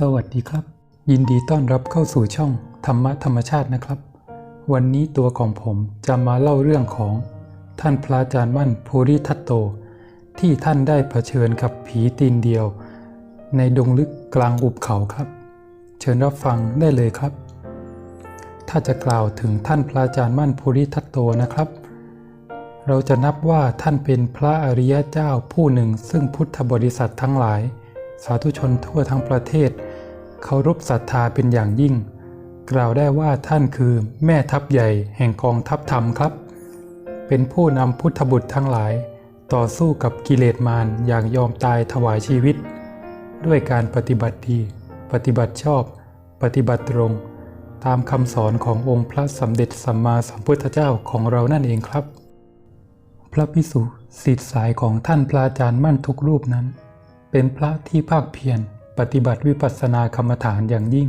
สวัสดีครับ ยินดีต้อนรับเข้าสู่ช่องธรรมะธรรมชาตินะครับ วันนี้ตัวของผมจะมาเล่าเรื่องของ ท่านพระอาจารย์มั่นภูริทัตโต ที่ท่านได้เผชิญกับผีตีนเดียว ในดงลึกกลางหุบเขาครับ เชิญรับฟังได้เลยครับ ถ้าจะกล่าวถึงท่านพระอาจารย์มั่นภูริทัตโตนะครับ เราจะนับว่าท่านเป็นพระอริยเจ้าผู้หนึ่งซึ่งพุทธบริษัททั้งหลาย สาธุชนทั่วทั้งประเทศเคารพศรัทธาเป็นอย่างยิ่ง กล่าวได้ว่าท่านคือแม่ทัพใหญ่แห่งกองทัพธรรมครับ เป็นผู้นำพุทธบุตรทั้งหลาย ต่อสู้กับกิเลสมารอย่างยอมตายถวายชีวิต ด้วยการปฏิบัติดี ปฏิบัติชอบ ปฏิบัติตรง ตามคำสอนขององค์พระสมเด็จสัมมาสัมพุทธเจ้าของเรานั่นเองครับ พระพิสุสิทธิ์สายของท่านพระอาจารย์มั่นทุกรูปนั้น เป็นพระที่ภาคเพียรปฏิบัติวิปัสสนากรรมฐานอย่างยิ่ง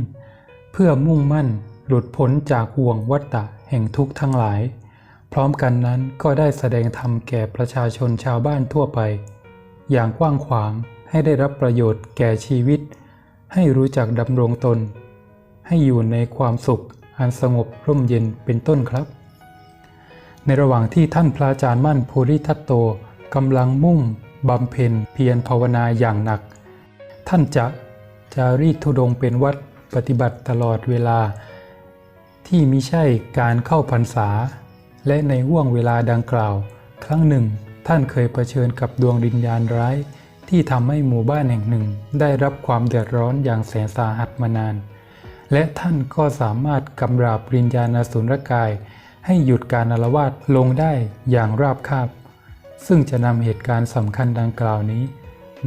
เพื่อมุ่งมั่นหลุดพ้นจากห่วงวัฏฏะแห่งทุกข์ทั้งหลาย พร้อมกันนั้นก็ได้แสดงธรรมแก่ประชาชนชาวบ้านทั่วไป อย่างกว้างขวางให้ได้รับประโยชน์แก่ชีวิต ให้รู้จักดำรงตน ให้อยู่ในความสุขอันสงบร่มเย็นเป็นต้นครับ ในระหว่างที่ท่านพระอาจารย์มั่นภูริทัตโตกำลังมุ่ง บำเพ็ญเพียรภาวนาอย่างหนัก ท่านจะจะรีดธุดงเป็นวัดปฏิบัติตลอดเวลา ที่มิใช่การเข้าพรรษา และในห่วงเวลาดังกล่าว ครั้งหนึ่ง ท่านเคยเผชิญกับดวงวิญญาณร้าย ที่ทำให้หมู่บ้านแห่งหนึ่ง ได้รับความเดือดร้อนอย่างแสนสาหัสมานาน และท่านก็สามารถกำราบวิญญาณอสุรกาย ให้หยุดการอาลวาดลงได้อย่างราบคาบ ซึ่งจะนำเหตุการณ์สำคัญดังกล่าวนี้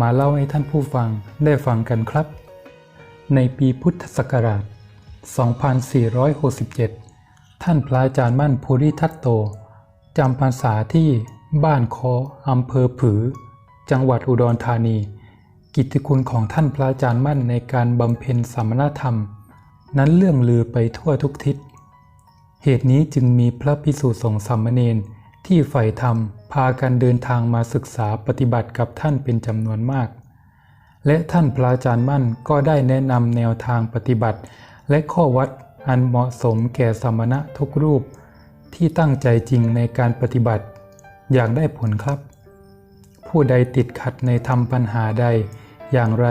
มาเล่าให้ท่านผู้ฟังได้ฟังกันครับ ในปีพุทธศักราช 2467 ท่านพระอาจารย์มั่นภูริทัตโตจำพรรษาที่บ้านคออำเภอผือ จังหวัดอุดรธานี กิตติคุณของท่านพระอาจารย์มั่นในการบำเพ็ญสมณธรรม นั้นเลื่องลือไปทั่วทุกทิศ เหตุนี้จึงมีพระพิสุสงฆ์สามเณรที่ใฝ่ธรรม พากันเดินทางมาศึกษาปฏิบัติกับท่านเป็นจำนวนมาก และท่านพระอาจารย์มั่นก็ได้แนะนำแนวทางปฏิบัติ และข้อวัดอันเหมาะสมแก่สมณะทุกรูป ที่ตั้งใจจริงในการปฏิบัติ อย่างได้ผลครับ ผู้ใดติดขัดในธรรมปัญหาใด อย่างไร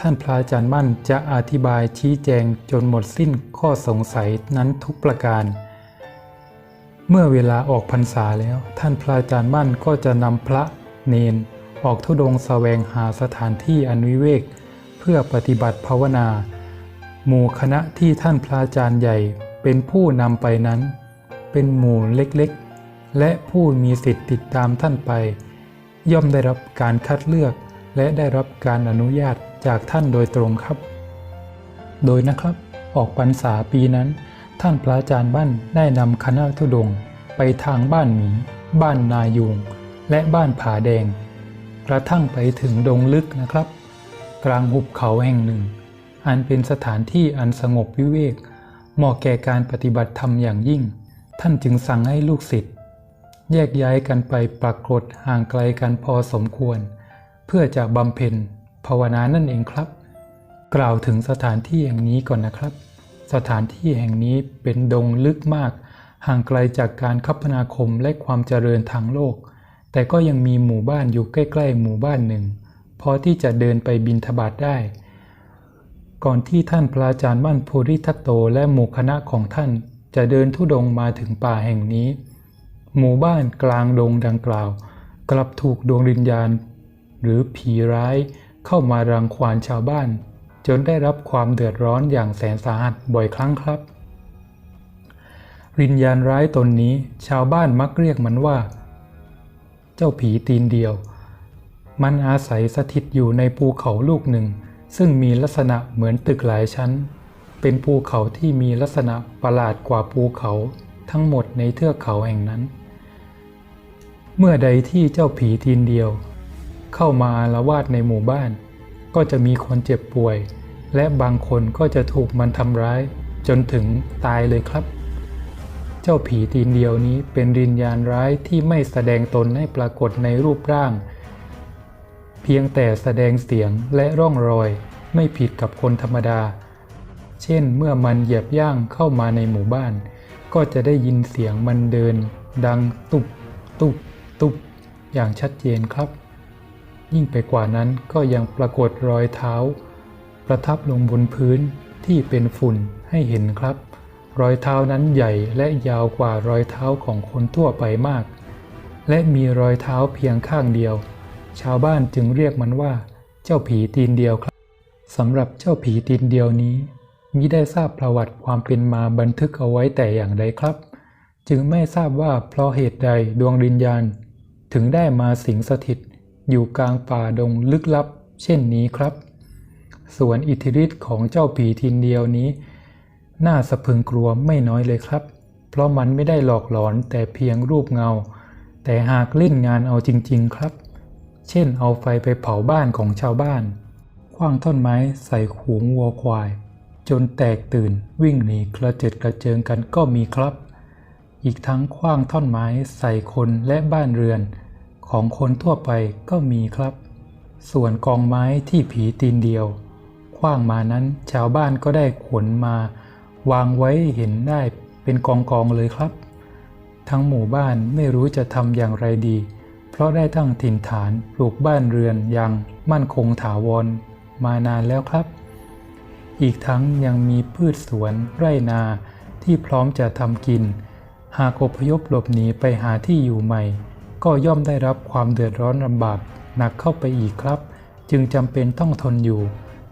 ท่านพระอาจารย์มั่นจะอธิบายชี้แจงจนหมดสิ้นข้อสงสัยนั้นทุกประการ เมื่อเวลาออกพรรษาแล้ว ท่านพระอาจารย์มั่นก็จะนำพระเนน ออกทุดงค์แสวงหาสถานที่อันวิเวก เพื่อปฏิบัติภาวนา หมู่คณะที่ท่านพระอาจารย์ใหญ่เป็นผู้นำไปนั้น เป็นหมู่เล็กๆ และผู้มีสิทธิ์ติดตามท่านไป ย่อมได้รับการคัดเลือก และได้รับการอนุญาตจากท่านโดยตรงครับ โดยนะครับออกพรรษาปีนั้น ท่านพระอาจารย์บ้านได้นำคณะทุดงไปทางบ้านหมี บ้านนายุง และบ้านผาแดง กระทั่งไปถึงดงลึกนะครับ กลางหุบเขาแห่งหนึ่ง อันเป็นสถานที่อันสงบวิเวก เหมาะแก่การปฏิบัติธรรมอย่างยิ่ง ท่านจึงสั่งให้ลูกศิษย์แยกย้ายกันไปปรากฏห่างไกลกันพอสมควร เพื่อจะบำเพ็ญภาวนานั่นเองครับ กล่าวถึงสถานที่แห่งนี้ก่อนนะครับ สถานที่แห่งนี้เป็นดงลึกมาก ห่างไกลจากการคมนาคมและความเจริญทางโลก แต่ก็ยังมีหมู่บ้านอยู่ใกล้ๆ หมู่บ้านหนึ่ง พอที่จะเดินไปบินทบาทได้ ก่อนที่ท่านพระอาจารย์มั่นภูริทัตโตและหมู่คณะของท่าน จะเดินทุดงมาถึงป่าแห่งนี้ หมู่บ้านกลางดงดังกล่าว กลับถูกดวงวิญญาณ หรือผีร้ายเข้ามารังควานชาวบ้าน จนได้รับความเดือดร้อนอย่างแสนสาหัสบ่อยครั้งครับวิญญาณร้ายตนนี้ชาวบ้านมักเรียกมันว่า เจ้าผีตีนเดียว มันอาศัยสถิตอยู่ในภูเขาลูกหนึ่ง ซึ่งมีลักษณะเหมือนตึกหลายชั้น เป็นภูเขาที่มีลักษณะประหลาดกว่าภูเขาทั้งหมดในเทือกเขาแห่งนั้น เมื่อใดที่เจ้าผีตีนเดียว เข้ามาละวาดในหมู่บ้าน ก็จะมีคนเจ็บป่วย และบางคนก็จะถูกมันทำร้าย จนถึงตายเลยครับ เจ้าผีตีนเดียวนี้เป็นวิญญาณร้ายที่ไม่แสดงตนให้ปรากฏในรูปร่างเเพียงแต่แสดงเสียงและร่องรอยไม่ผิดกับคนธรรมดา เช่นเมื่อมันเหยียบย่างเข้ามาในหมู่บ้าน ก็จะได้ยินเสียงมันเดิน ดังตุบตุบตุบอย่างชัดเจนครับ ยิ่งไปกว่านั้นก็ยังปรากฏรอยเท้า ประทับลงบนพื้นที่เป็นฝุ่นให้เห็นครับ รอยเท้านั้นใหญ่และยาวกว่ารอยเท้าของคนทั่วไปมาก และมีรอยเท้าเพียงข้างเดียว ชาวบ้านจึงเรียกมันว่า เจ้าผีตีนเดียวครับสำหรับเจ้าผีตีนเดียวนี้มิได้ทราบประวัติความเป็นมาบันทึกเอาไว้แต่อย่างใดครับ จึงไม่ทราบว่าเพราะเหตุใดดวงวิญญาณ ถึงได้มาสิงสถิต อยู่กลางป่าดงลึกลับ เช่นนี้ครับ ส่วนอิทธิฤทธิ์ของเจ้าผีทินเดียวนี้ น่าสะพรึงกลัวไม่น้อยเลยครับ เพราะมันไม่ได้หลอกหลอนแต่เพียงรูปเงา แต่หากเล่นงานเอาจริง ๆครับ เช่นเอาไฟไปเผาบ้านของชาวบ้านคว้างท่อนไม้ใส่ขูงวัวควาย จนแตกตื่นวิ่งหนีกระเจิดกระเจิงกันก็มีครับ อีกทั้งคว้างท่อนไม้ใส่คนและบ้านเรือน ของคนทั่วไปก็มีครับ ส่วนกองไม้ที่ผีตีนเดียวคว้างมานั้นชาวบ้านก็ได้ขนมา วางไว้เห็นได้เป็นกองกองๆเลยครับ ทั้งหมู่บ้านไม่รู้จะทำอย่างไรดี เพราะได้ตั้งถิ่นฐานปลูกบ้านเรือนอย่างมั่นคงถาวรมานานแล้วครับ อีกทั้งยังมีพืชสวนไร่นาที่พร้อมจะทำกิน หากอพยพหลบหนีไปหาที่อยู่ใหม่ ก็ย่อมได้รับความเดือดร้อนลำบากหนักเข้าไปอีกครับ จึงจำเป็นต้องทนอยู่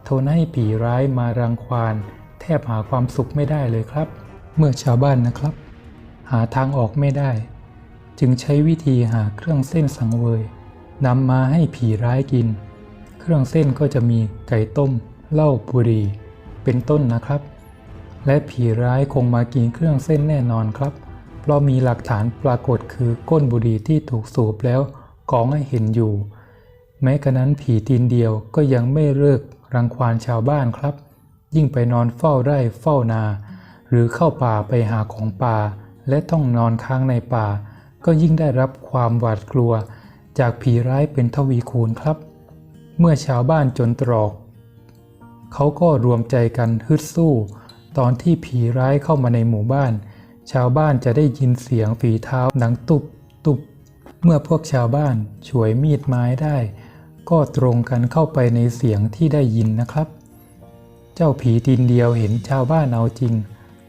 ทนให้ผีร้ายมารังควานแทบหาความสุขไม่ได้เลยครับ เมื่อชาวบ้านนะครับ หาทางออกไม่ได้ จึงใช้วิธีหาเครื่องเส้นสังเวยนำมาให้ผีร้ายกิน เครื่องเส้นก็จะมีไก่ต้มเหล้าบุรีเป็นต้นนะครับ และผีร้ายคงมากินเครื่องเส้นแน่นอนครับ เพราะมีหลักฐานปรากฏคือก้นบุหรี่ที่ถูกสูบแล้วกองให้เห็นอยู่ แม้กระนั้นผีตีนเดียวก็ยังไม่เลิกรังควานชาวบ้านครับ ยิ่งไปนอนเฝ้าไร่เฝ้านา หรือเข้าป่าไปหาของป่า และต้องนอนค้างในป่า ก็ยิ่งได้รับความหวาดกลัว จากผีร้ายเป็นทวีคูณครับ เมื่อชาวบ้านจนตรอก เขาก็รวมใจกันฮึดสู้ ตอนที่ผีร้ายเข้ามาในหมู่บ้าน ชาวบ้านจะได้ยินเสียงฝีเท้าดังตุบตุบเมื่อพวกชาวบ้านฉวยมีดไม้ได้ ก็ตรงกันเข้าไปในเสียงที่ได้ยินนะครับ เจ้าผีตีนเดียวเห็นชาวบ้านเอาจริง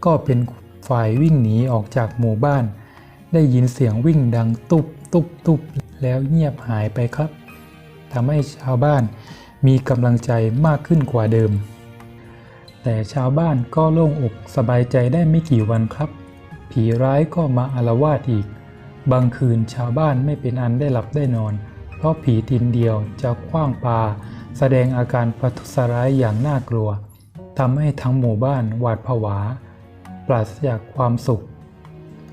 ก็เป็นฝ่ายวิ่งหนีออกจากหมู่บ้าน ได้ยินเสียงวิ่งดังตุบตุบตุบแล้วเงียบหายไปครับทำให้ชาวบ้านมีกำลังใจมากขึ้นกว่าเดิม แต่ชาวบ้านก็โล่งอกสบายใจได้ไม่กี่วันครับ ผีร้ายก็มาอาละวาดอีก บางคืนชาวบ้านไม่เป็นอันได้หลับได้นอน เพราะผีตินเดียวจะคว้างปา แสดงอาการประทุษร้ายอย่างน่ากลัวทำให้ทั้งหมู่บ้านหวาดผวา ปราศจากความสุข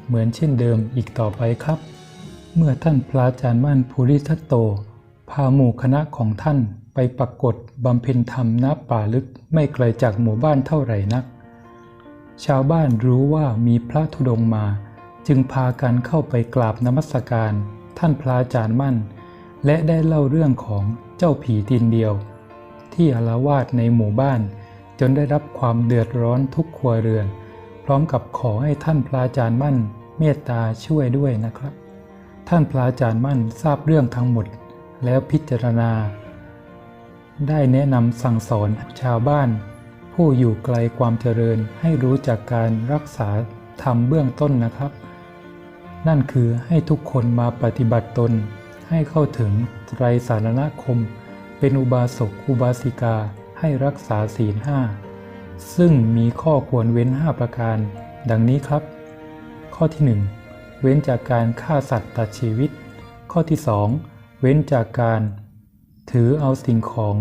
เหมือนเช่นเดิมอีกต่อไปครับ เมื่อท่านพระอาจารย์มั่นภูริทัตโต พาหมู่คณะของท่านไปปรากฏบำเพ็ญธรรมณป่าลึกไม่ไกลจากหมู่บ้านเท่าไหร่นัก ชาวบ้านรู้ว่ามีพระธุดงค์มา จึงพากันเข้าไปกราบนมัสการ ท่านพระอาจารย์มั่น และได้เล่าเรื่องของเจ้าผีตีนเดียว ที่อาละวาดในหมู่บ้าน จนได้รับความเดือดร้อนทุกครัวเรือน พร้อมกับขอให้ท่านพระอาจารย์มั่น เมตตาช่วยด้วยนะครับ ท่านพระอาจารย์มั่นทราบเรื่องทั้งหมด แล้วพิจารณา ได้แนะนำสั่งสอนชาวบ้าน ผู้อยู่ไกลความเจริญให้รู้จักการรักษาธรรมเบื้องต้นนะครับ นั่นคือให้ทุกคนมาปฏิบัติตน ให้เข้าถึงไตรสารณคม เป็นอุบาสกอุบาสิกาให้รักษาศีลห้าซึ่งมีข้อควรเว้น 5 ประการ ดังนี้ครับ ข้อที่ 1 เว้นจากการฆ่าสัตว์ตัดชีวิต ข้อที่ 2 เว้นจากการ ถือเอาสิ่งของ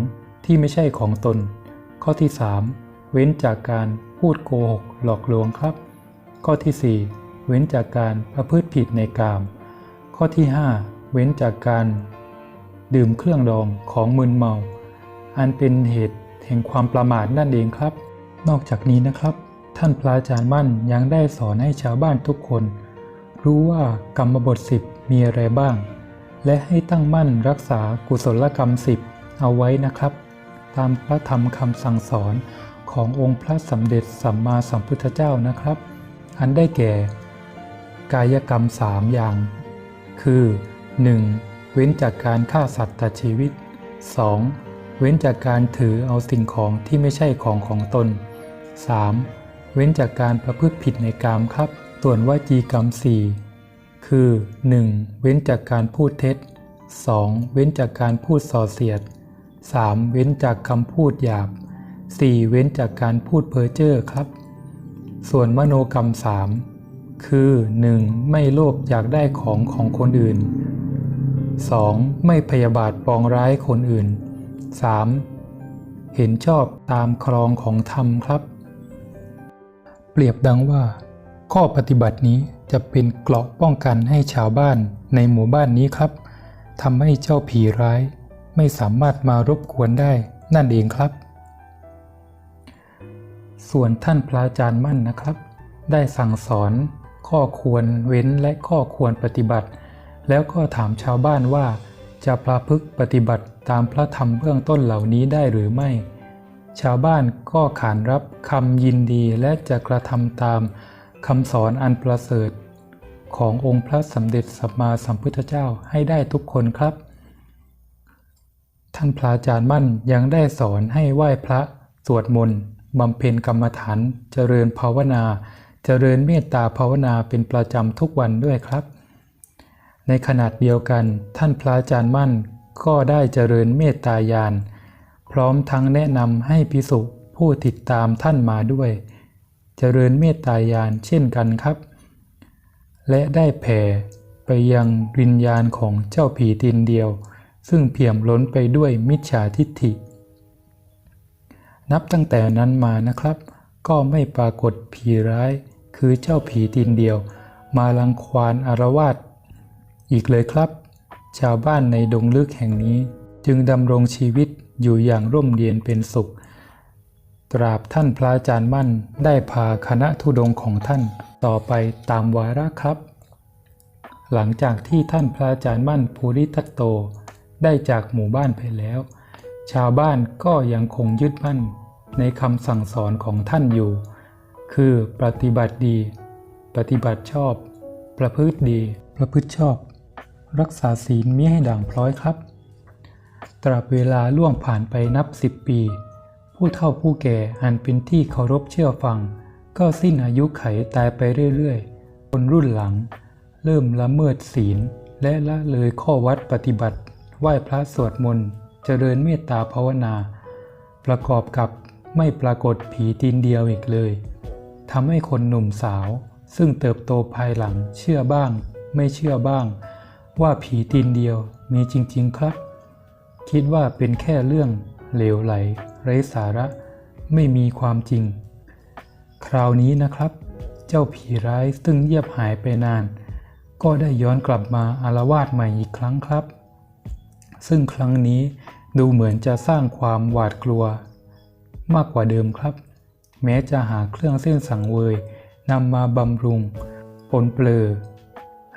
ที่ไม่ใช่ของตน ข้อที่ 3 เว้นจากการพูดโกหกหลอกลวงครับ ข้อที่ 4 เว้นจากการประพฤติผิดในกาม ข้อที่ 5 เว้นจากการดื่มเครื่องดองของมึนเมา อันเป็นเหตุแห่งความประมาทนั่นเองครับ นอกจากนี้นะครับ ท่านพระอาจารย์มั่นยังได้สอนให้ชาวบ้านทุกคน รู้ว่ากรรมบทสิบมีอะไรบ้าง และให้ตั้งมั่นรักษากุศลกรรมสิบเอาไว้นะครับ ตามพระธรรมคำสั่งสอนขององค์พระสัมเด็จสัมมาสัมพุทธเจ้านะครับ อันได้แก่ กายกรรมสามอย่าง คือ 1. เว้นจากการฆ่าสัตว์ตัดชีวิต 2. เว้นจากการถือเอาสิ่งของที่ไม่ใช่ของของตน 3. เว้นจากการประพฤติผิดในกามครับ ส่วนวจีกรรม 4 คือ 1. เว้นจากการพูดเท็จ 2. เว้นจากการพูดส่อเสียด 3. เว้นจากคำพูดหยาบ 4. เว้นจากการพูดเพ้อเจ้อครับ ส่วนมโนกรรม 3 คือ 1. ไม่โลภอยากได้ของของคนอื่น 2. ไม่พยาบาทปองร้ายคนอื่น 3. เห็นชอบตามครองของธรรมครับ เปรียบดังว่า ข้อปฏิบัตินี้จะเป็นเกราะป้องกันให้ชาวบ้านในหมู่บ้านนี้ครับทำให้เจ้าผีร้าย ไม่สามารถมารบกวนได้นั่นเองครับ ส่วนท่านพระอาจารย์มั่นนะครับ ได้สั่งสอนข้อควรเว้นและข้อควรปฏิบัติ แล้วก็ถามชาวบ้านว่า จะประพฤกปฏิบัติตามพระธรรมเบื้องต้นเหล่านี้ได้หรือไม่ ชาวบ้านก็ขานรับคำยินดีและจะกระทำตามคำสอนอันประเสริฐ ขององค์พระสมเด็จสัมมาสัมพุทธเจ้าให้ได้ทุกคนครับ ท่านพระอาจารย์มั่นยังได้สอนให้ไหว้พระ สวดมนต์บำเพ็ญกรรมฐาน เจริญภาวนา เจริญเมตตาภาวนาเป็นประจำทุกวันด้วยครับ ในขนาดเดียวกัน ท่านพระอาจารย์มั่นก็ได้เจริญเมตตายานพร้อมทั้งแนะนำให้พิสุผู้ติดตามท่านมาด้วย เจริญเมตตายานเช่นกันครับ และได้แผ่ไปยังวิญญาณของเจ้าผีตินเดียว ซึ่งเปี่ยมล้นไปด้วยมิจฉาทิฏฐิ นับตั้งแต่นั้นมานะครับ ก็ไม่ปรากฏผีร้าย คือเจ้าผีตินเดียว มาลังควานอารวาสอีกเลยครับ ชาวบ้านในดงลึกแห่งนี้ จึงดำรงชีวิตอยู่อย่างร่มเย็นเป็นสุข ตราบท่านพระอาจารย์มั่นได้พาคณะธุดงของท่านต่อไปตามวาระครับ หลังจากที่ท่านพระอาจารย์มั่นภูริทัตโต ได้จากหมู่บ้านไปแล้ว ชาวบ้านก็ยังคงยึดมั่นในคำสั่งสอนของท่านอยู่ คือปฏิบัติดี ปฏิบัติชอบ ประพฤติดี ประพฤติชอบ รักษาศีลมิให้ด่างพร้อยครับ ตราบเวลาล่วงผ่านไปนับสิบปี ผู้เฒ่าผู้แก่อันเป็นที่เคารพเชื่อฟัง ก็สิ้นอายุไขตายไปเรื่อยๆ คนรุ่นหลัง เริ่มละเมิดศีลและละเลยข้อวัดปฏิบัติ ไหว้พระสวดมนต์เจริญเมตตาภาวนา ประกอบกับไม่ปรากฏผีตีนเดียวอีกเลยทำให้คนหนุ่มสาว ซึ่งเติบโตภายหลังเชื่อบ้าง ไม่เชื่อบ้าง ว่าผีตีนเดียวมีจริง ๆ ครับ คิดว่าเป็นแค่เรื่องเหลวไหล ไร้สาระ ไม่มีความจริง คราวนี้นะครับ เจ้าผีร้ายซึ่งเงียบหายไปนาน ก็ได้ย้อนกลับมาอารวาสใหม่อีกครั้งครับ ซึ่งครั้งนี้ดูเหมือนจะสร้างความหวาดกลัว มากกว่าเดิมครับ แม้จะหาเครื่องเส้นสังเวยนำมาบำรุงปนเปลือ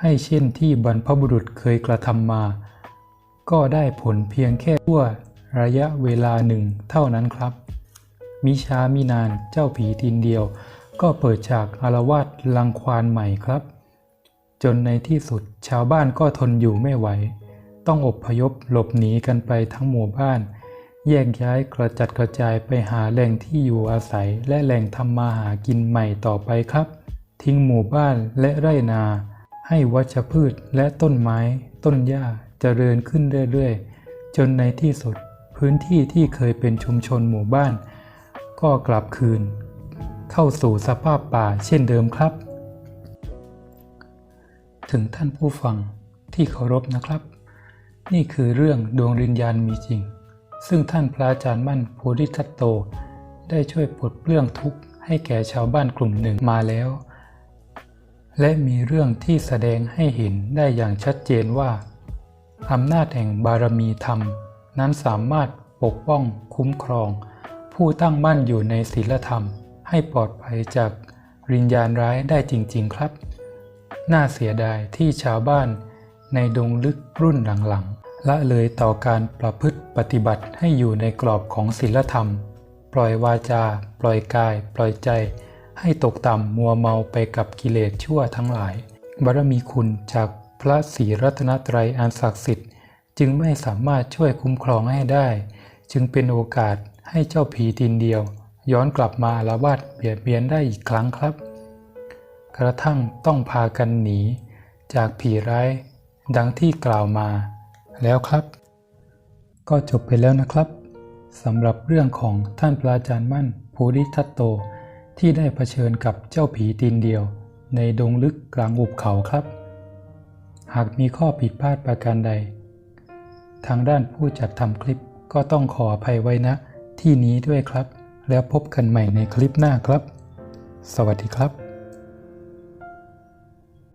ให้เช่นที่บรรพบุรุษเคยกระทำมา ก็ได้ผลเพียงแค่ชั่วระยะเวลาหนึ่งเท่านั้นครับ มิช้ามินานเจ้าผีทินเดียว ก็เปิดฉากอารวาสลังควานใหม่ครับ จนในที่สุดชาวบ้านก็ทนอยู่ไม่ไหว ต้องอบพยพหลบหนีกันไปทั้งหมู่บ้าน แยกย้ายกระจัดกระจายไปหาแหล่งที่อยู่อาศัยและแหล่งทำมาหากินใหม่ต่อไปครับ ทิ้งหมู่บ้านและไร่นา ให้วัชพืชและต้นไม้ ต้นหญ้าเจริญขึ้นเรื่อยๆ จนในที่สุด พื้นที่ที่เคยเป็นชุมชนหมู่บ้าน ก็กลับคืน เข้าสู่สภาพป่าเช่นเดิมครับ ถึงท่านผู้ฟังที่เคารพนะครับ นี่คือเรื่องดวงวิญญาณมีจริง ซึ่งท่านพระอาจารย์มั่นโพธิทัตโต ได้ช่วยปลดเปลื้องทุกข์ให้แก่ชาวบ้านกลุ่มหนึ่งมาแล้ว และมีเรื่องที่แสดงให้เห็นได้อย่างชัดเจนว่าอำนาจแห่งบารมีธรรม นั้นสามารถปกป้องคุ้มครอง ผู้ตั้งมั่นอยู่ในศีลธรรม ให้ปลอดภัยจากวิญญาณร้ายได้จริง ๆ ครับ น่าเสียดายที่ชาวบ้าน ในดงลึกรุ่นหลังๆ ละเลยต่อการประพฤติปฏิบัติให้อยู่ในกรอบของศีลธรรม ปล่อยวาจา ปล่อยกาย ปล่อยใจ ให้ตกต่ำมัวเมาไปกับกิเลสชั่วทั้งหลาย บารมีคุณจากพระศรีรัตนตรัยอันศักดิ์สิทธิ์จึงไม่สามารถช่วยคุ้มครองให้ได้ จึงเป็นโอกาสให้เจ้าผีตินเดียว ย้อนกลับมาอาละวาดเบียดเบียนได้อีกครั้งครับ กระทั่งต้องพากันหนี จากผีร้าย ดังที่กล่าวมาแล้วครับ ก็จบไปแล้วนะครับสำหรับเรื่องของท่านพระอาจารย์มั่นภูริทัตโต ที่ได้เผชิญกับเจ้าผีตีนเดียว ในดงลึกกลางหุบเขาครับ หากมีข้อผิดพลาดประการใด ทางด้านผู้จัดทำคลิปก็ต้องขออภัยไว้นะ ที่นี้ด้วยครับ แล้วพบกันใหม่ในคลิปหน้าครับ สวัสดีครับ